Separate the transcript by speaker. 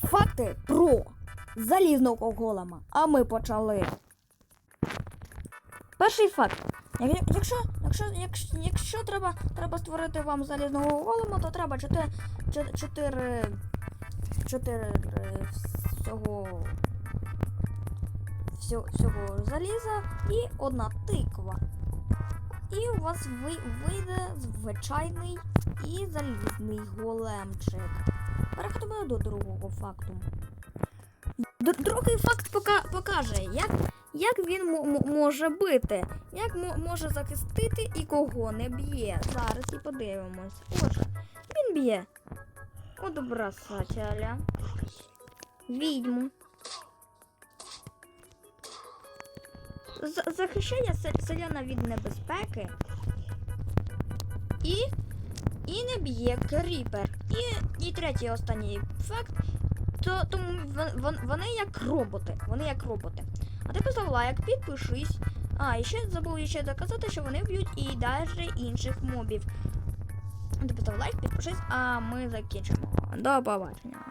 Speaker 1: Факти про залізного голема. А ми почали. Перший факт. Якщо, якщо, якщо, якщо треба, треба створити вам залізного голема, то треба 4, 4, 4 всього, всього, всього заліза і одна тиква. І у вас ви, вийде звичайний і залізний големчик. Переходимо до другого факту. Другий факт пока покаже, як, як він може бити, як може захистити і кого не б'є. Зараз і подивимось. Отже, він б'є одобрасателя, відьму. З- захищає селяна від небезпеки і, і не б'є кріпер. І, і третій останній факт. То, тому вон- вон- вони як роботи. Вони як роботи. А ти постав лайк, підпишись. А, і ще забув ще доказати, що вони б'ють і навіть інших мобів. Ти лайк, підпишись, а ми закінчимо. До побачення.